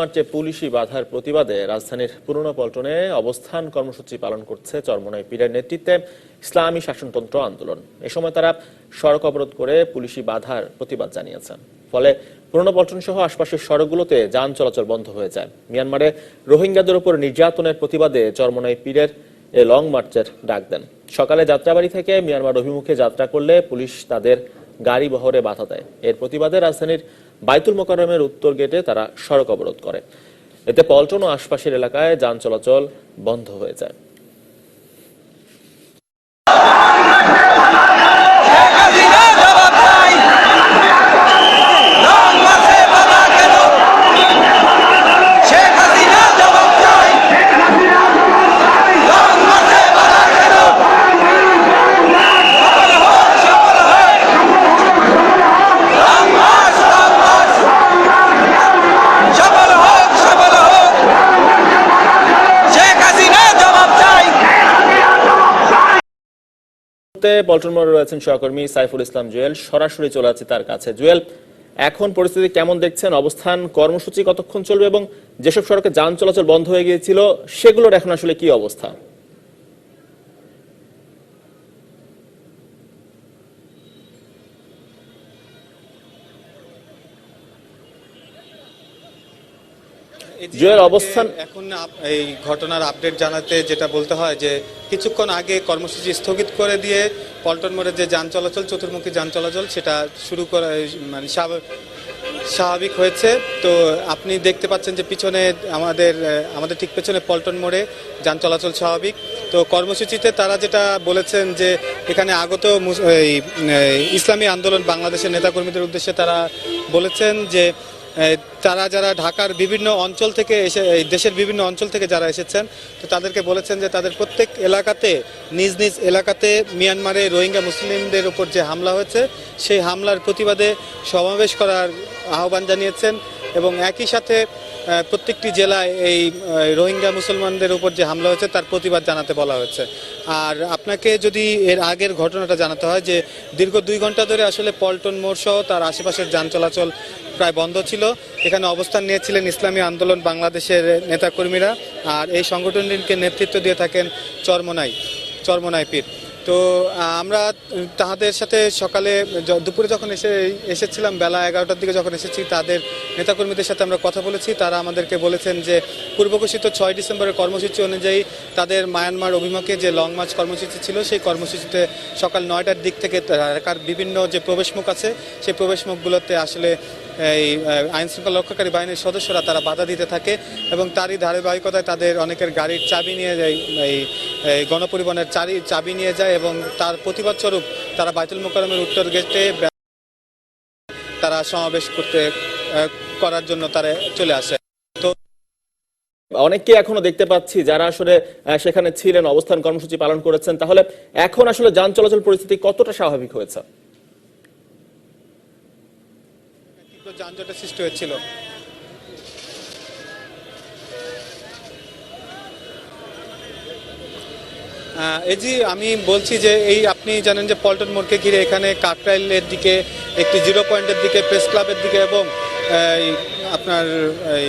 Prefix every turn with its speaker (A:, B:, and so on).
A: মার্চে পুলিশি বাধার প্রতিবাদে রাজধানীর পুরনো পল্টনে অবস্থান কর্মসূচি পালন করছে চরমনাই পীরের নেতৃত্বে ইসলামী শাসনতন্ত্র আন্দোলন। এ সময় তারা সড়ক অবরোধ করে পুলিশি বাধার প্রতিবাদ জানিয়েছেন। ফলে পুরনো পল্টন সহ আশপাশের সড়কগুলোতে যান চলাচল বন্ধ হয়ে যায়। মিয়ানমারে রোহিঙ্গাদের উপর নির্যাতনের প্রতিবাদে চরমনাই পীরের এ লং মার্চের ডাক দেন। সকালে যাত্রাবাড়ি থেকে মিয়ানমার অভিমুখে যাত্রা করলে পুলিশ তাদের গাড়ি বহরে বাধা দেয়। এর প্রতিবাদে রাজধানীর বাইতুল মোকারমের উত্তর গেটে তারা সড়ক অবরোধ করে। এতে পল্টন ও আশপাশের এলাকায় যান চলাচল বন্ধ হয়ে যায়। মুহূর্তে পল্টন মোড়ে রয়েছেন সহকর্মী সাইফুল ইসলাম জুয়েল। সরাসরি চলে আছে তার কাছে। জুয়েল, এখন পরিস্থিতি কেমন দেখছেন? অবস্থান, কর্মসূচি কতক্ষণ চলবে এবং যেসব সড়কে যান চলাচল বন্ধ হয়ে গিয়েছিল, সেগুলোর এখন আসলে কি অবস্থা? জুয়েল, অবস্থান-
B: এখন এই ঘটনার আপডেট জানাতে যেটা বলতে হয় যে কিছুক্ষণ আগে কর্মসূচি স্থগিত করে দিয়ে পল্টন মোড়ে যে যান চলাচল চতুর্মুখী যান চলাচল সেটা শুরু করা মানে স্বাভাবিক স্বাভাবিক হয়েছে। তো আপনি দেখতে পাচ্ছেন যে পিছনে আমাদের আমাদের ঠিক পেছনে পল্টন মোড়ে যান চলাচল স্বাভাবিক। তো কর্মসূচিতে তারা যেটা বলেছেন যে এখানে আগত এই, ইসলামী আন্দোলন বাংলাদেশের নেতাকর্মীদের উদ্দেশ্যে তারা বলেছেন যে তারা যারা ঢাকার বিভিন্ন অঞ্চল থেকে এসে দেশের বিভিন্ন অঞ্চল থেকে যারা এসেছেন, তো তাদেরকে বলেছেন যে তাদের প্রত্যেক এলাকাতে, নিজ নিজ এলাকাতে মিয়ানমারে রোহিঙ্গা মুসলিমদের উপর যে হামলা হয়েছে, সেই হামলার প্রতিবাদে সমাবেশ করার আহ্বান জানিয়েছেন এবং একই সাথে প্রত্যেকটি জেলায় এই রোহিঙ্গা মুসলমানদের উপর যে হামলা হয়েছে, তার প্রতিবাদ জানাতে বলা হয়েছে। আর আপনাকে যদি এর আগের ঘটনাটা জানাতে হয় যে, দীর্ঘ দুই ঘণ্টা ধরে আসলে পল্টন মোড় সহ তার আশেপাশের যান চলাচল প্রায় বন্ধ ছিল। এখানে অবস্থান নিয়েছিলেন ইসলামী আন্দোলন বাংলাদেশের নেতাকর্মীরা। আর এই সংগঠনটিকে নেতৃত্ব দিয়ে থাকেন চরমনাই চরমনাই পীর। তো আমরা তাদের সাথে সকালে দুপুরে যখন এসে, এসেছিলাম, বেলা এগারোটার দিকে যখন এসেছি, তাদের নেতাকর্মীদের সাথে আমরা কথা বলেছি। তারা আমাদেরকে বলেছেন যে, পূর্বঘোষিত ছয় ডিসেম্বরের কর্মসূচি অনুযায়ী তাদের মায়ানমার অভিমুখে যে লং মার্চ কর্মসূচি ছিল, সেই কর্মসূচিতে সকাল নয়টার দিক থেকে ঢাকার বিভিন্ন যে প্রবেশমুখ আছে, সেই প্রবেশমুখগুলোতে আসলে এই আইন শৃঙ্খলা রক্ষাকারী বাহিনীর সদস্যরা তারা বাধা দিতে থাকে এবং তারই ধারাবাহিকতায় তাদের অনেকের গাড়ির চাবি নিয়ে যায় এই গণপরিবহনের চারি চাবি নিয়ে যায় এবং তার প্রতিবাদ স্বরূপ তারা বাইতুল মোকারমের উত্তর গেটে তারা সমাবেশ করতে করার জন্য তারা চলে আসে। তো
A: অনেককে এখনও দেখতে পাচ্ছি যারা আসলে সেখানে ছিলেন অবস্থান কর্মসূচি পালন করেছেন। তাহলে এখন আসলে যান চলাচল পরিস্থিতি কতটা স্বাভাবিক হয়েছে?
B: যানজটের সৃষ্টি হয়েছিল। এই যে আমি বলছি যে এই আপনি জানেন যে পল্টন মোড়কে ঘিরে এখানে কাকরাইলের দিকে একটি জিরো পয়েন্টের দিকে প্রেস ক্লাবের দিকে এবং আপনার এই,